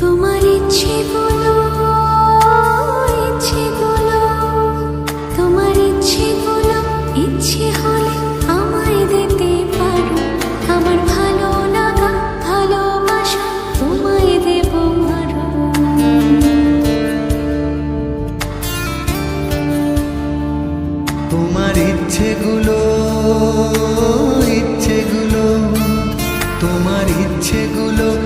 তোমার তোমার ইচ্ছেগুলো ইচ্ছে হলে আমায় দিতে আমার ভালো ভালোবাসা তোমায় তোমার ইচ্ছেগুলো ইচ্ছেগুলো, তোমার ইচ্ছেগুলো ইচ্ছে